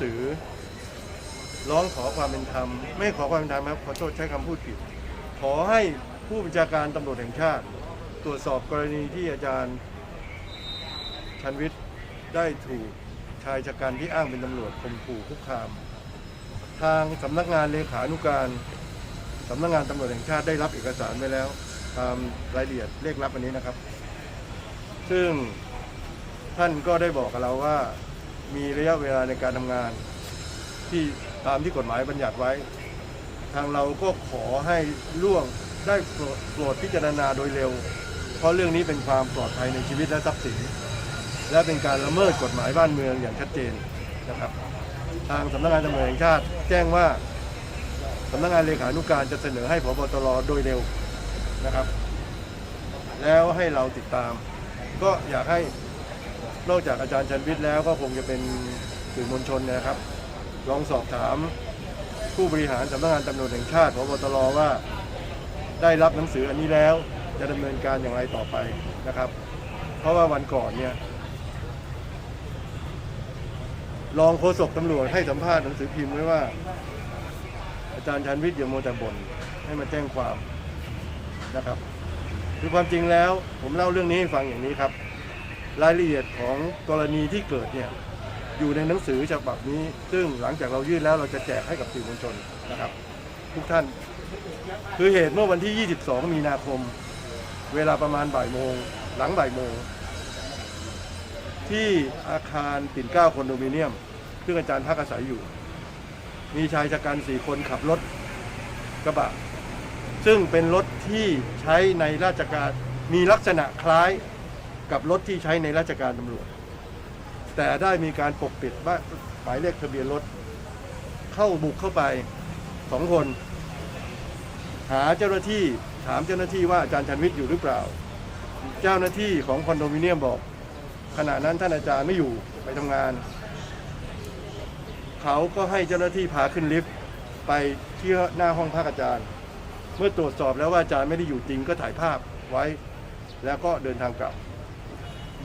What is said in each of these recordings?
สือ ร้องขอความเป็นธรรม ไม่ขอความเป็นธรรมครับขอโทษใช้คำพูดผิด ขอให้ผู้บัญชาการตำรวจแห่งชาติ ตรวจสอบกรณีที่อาจารย์ชันวิทย์ได้ถูกชายชะกันที่อ้างเป็นตำรวจข่มขู่คุกคาม ทางสำนักงานเลขานุการสำนักงานตำรวจแห่งชาติได้รับเอกสารไว้แล้วตามรายละเอียดเลขลับอันนี้นะครับ ซึ่งท่านก็ได้บอกกับเราว่า มีระยะเวลาในการทำงาน ที่ตามที่กฎหมายบัญญัติไว้ ทางเราก็ขอให้ล่วงได้โปรดพิจารณาโดยเร็ว เพราะเรื่องนี้เป็นความปลอดภัยในชีวิตและทรัพย์สิน และเป็นการละเมิดกฎหมายบ้านเมืองอย่างชัดเจนนะครับ ทางสำนักงานตำรวจแห่งชาติ แจ้งว่าสำนักงานเลขานุการจะเสนอให้พบตรโดยเร็วนะครับ แล้วให้เราติดตาม ก็อยากให้ นอกจากอาจารย์ชันวิทย์แล้วก็คงจะเป็นสื่อมวลชนนะครับ ลองสอบถามผู้บริหารสำนักงานตำรวจแห่งชาติพบตรว่า ได้รับหนังสืออันนี้แล้วจะดำเนินการอย่างไรต่อไปนะครับ เพราะว่าวันก่อนเนี่ยรองโฆษกตำรวจให้สัมภาษณ์หนังสือพิมพ์ไว้ว่า อาจารย์ชันวิทย์อย่าโมแต่บ่นให้มาแจ้งความนะครับ คือความจริงแล้วผมเล่าเรื่องนี้ให้ฟังอย่างนี้ครับ รายละเอียดของกรณีที่เกิดเนี่ยอยู่ในหนังสือฉบับนี้ ซึ่งหลังจากเรายื่นแล้วเราจะแจกให้กับสื่อมวลชนนะครับ ทุกท่าน คือเหตุเมื่อวันที่ 22 มีนาคม เวลาประมาณบ่ายโมง หลังบ่ายโมง ที่อาคารปิ่นเกล้าคอนโดมิเนียม ซึ่งอาจารย์พักอาศัยอยู่ มีชายชะกันสี่คนขับรถกระบะ ซึ่งเป็นรถที่ใช้ในราชการมีลักษณะคล้าย กับรถที่ใช้ในราชการตำรวจ แต่ได้มีการปกปิดบ้าหมายเลขทะเบียนรถ เข้าบุกเข้าไปสองคน หาเจ้าหน้าที่ถามเจ้าหน้าที่ว่าอาจารย์ชันวิทย์อยู่หรือเปล่า เจ้าหน้าที่ของคอนโดมิเนียมบอก ขณะนั้นท่านอาจารย์ไม่อยู่ไปทำงาน เขาก็ให้เจ้าหน้าที่พาขึ้นลิฟต์ไปที่หน้าห้องพักอาจารย์ เมื่อตรวจสอบแล้วว่าอาจารย์ไม่ได้อยู่จริงก็ถ่ายภาพไว้ แล้วก็เดินทางกลับ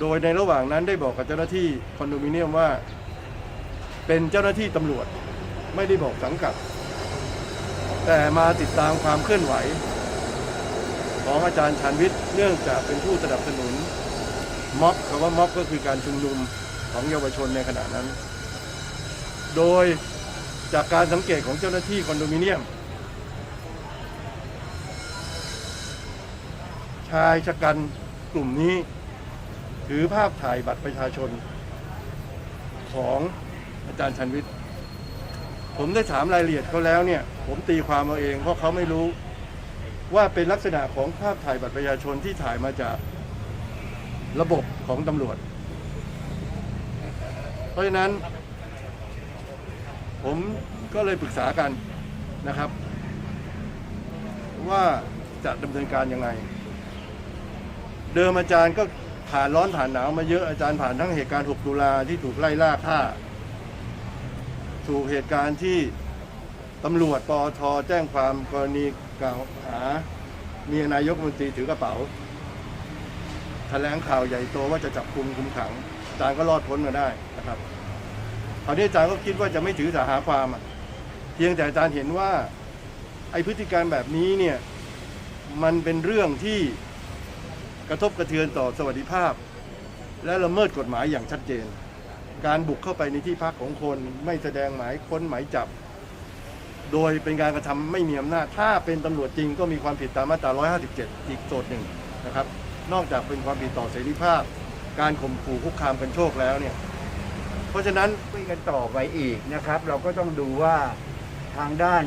โดยในระหว่างนั้นได้บอกกับเจ้าหน้าที่คอนโดมิเนียมว่า เป็นเจ้าหน้าที่ตำรวจไม่ได้บอกสังกัด แต่มาติดตามความเคลื่อนไหว ของอาจารย์ชานวิทย์เนื่องจากเป็นผู้สนับสนุนม็อบคำว่าม็อบก็คือการชุมนุมของเยาวชนในขณะนั้น โดยจากการสังเกตของเจ้าหน้าที่คอนโดมิเนียม ชายชะกันกลุ่มนี้ ถือภาพถ่ายบัตรประชาชนของอาจารย์ชันวิทย์ ผมได้ถามรายละเอียดเขาแล้วเนี่ย ผมตีความเอาเองเพราะเขาไม่รู้ว่าเป็นลักษณะของภาพถ่ายบัตรประชาชนที่ถ่ายมาจากระบบของตำรวจ เพราะฉะนั้น ผมก็เลยปรึกษากันนะครับ ว่าจะดำเนินการยังไง เดิมอาจารย์ก็ ผ่านร้อนผ่านหนาวมาเยอะอาจารย์ผ่านทั้งเหตุการณ์ 6 ตุลาที่ถูกไล่ล่าฆ่า ถูกเหตุการณ์ที่ตำรวจปอทแจ้งความกรณีกล่าวหาเมียนายกรัฐมนตรีถือกระเป๋าแถลงข่าวใหญ่โตว่าจะจับคุมคุมขังอาจารย์ก็รอดพ้นมาได้นะครับคราวนี้อาจารย์ก็คิดว่าจะไม่ถือสาหาความเพียงแต่อาจารย์เห็นว่าไอพฤติการแบบนี้เนี่ยมันเป็นเรื่องที่ กระทบกระเทือนต่อสวัสดิภาพ และละเมิดกฎหมายอย่างชัดเจน การบุกเข้าไปในที่พักของคนไม่แสดงหมายค้นหมายจับ โดยเป็นการกระทำไม่มีอำนาจ ถ้าเป็นตำรวจจริงก็มีความผิดตามมาตรา 157 อีกโจทย์หนึ่งนะครับ นอกจากเป็นความผิดต่อเสรีภาพ การข่มขู่คุกคามกันโชคแล้วเนี่ย เพราะฉะนั้นคุยกันต่อไปอีกนะครับ เราก็ต้องดูว่าทางด้าน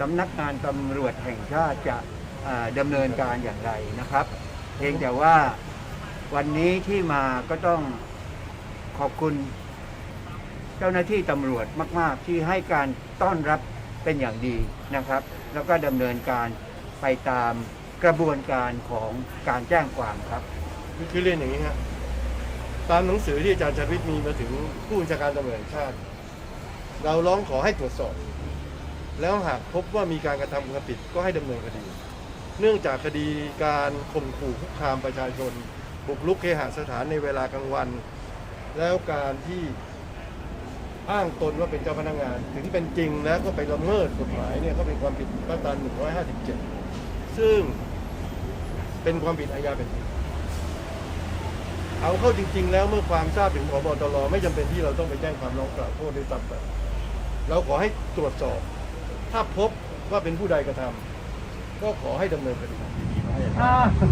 สำนักงานตำรวจแห่งชาติจะอ่าดำเนินการอย่างไรนะครับ เพียงแต่ว่าวันนี้ที่มาก็ต้องขอบคุณ เจ้าหน้าที่ตำรวจมาก ๆ ที่ให้การต้อนรับเป็นอย่างดีนะครับ แล้วก็ดำเนินการไปตามกระบวนการของการแจ้งความครับคือเรียนอย่างนี้ฮะตามหนังสือที่อาจารย์ชาวิทย์มีมาถึงผู้บัญชาการตำรวจแห่งชาติ เราร้องขอให้ตรวจสอบ แล้วหากพบว่ามีการกระทำความผิดก็ให้ดำเนินคดี เนื่องจากคดีการข่มขู่คุกคามประชาชน บุกรุกเคหสถานในเวลากลางวัน แล้วการที่อ้างตนว่าเป็นเจ้าพนักงาน ถึงเป็นจริงแล้วก็ไปละเมิดกฎหมายเนี่ยก็เป็นความผิดมาตรา157 ซึ่งเป็นความผิดอาญาแผ่นเอาเข้าจริง ๆ แล้วเมื่อความทราบถึงพบตรไม่จำเป็นที่เราต้องไปแจ้งความร้องกล่าวโทษด้วยซ้ำไปเราขอให้ตรวจสอบ ถ้าพบว่าเป็นผู้ใดกระทำ ก็ขอให้ดำเนินคดี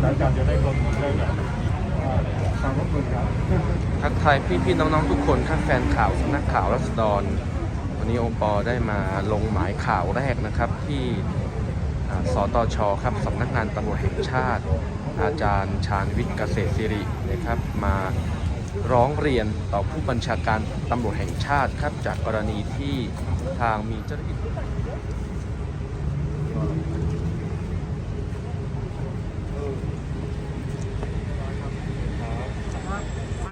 หลังจากจะได้ข้อมูลได้อย่างขอบคุณครับ ทักทายพี่ๆน้องๆทุกคนครับแฟนข่าวสำนักข่าวรัศดร วันนี้โอปอได้มาลงหมายข่าวแรกนะครับ ที่สตชครับสำนักงานตำรวจแห่งชาติ อาจารย์ชาญวิทย์เกษตรศิรินะครับมาร้องเรียนต่อผู้บัญชาการตำรวจแห่งชาติครับจากกรณีที่ทางมีเจ้าหน้าที่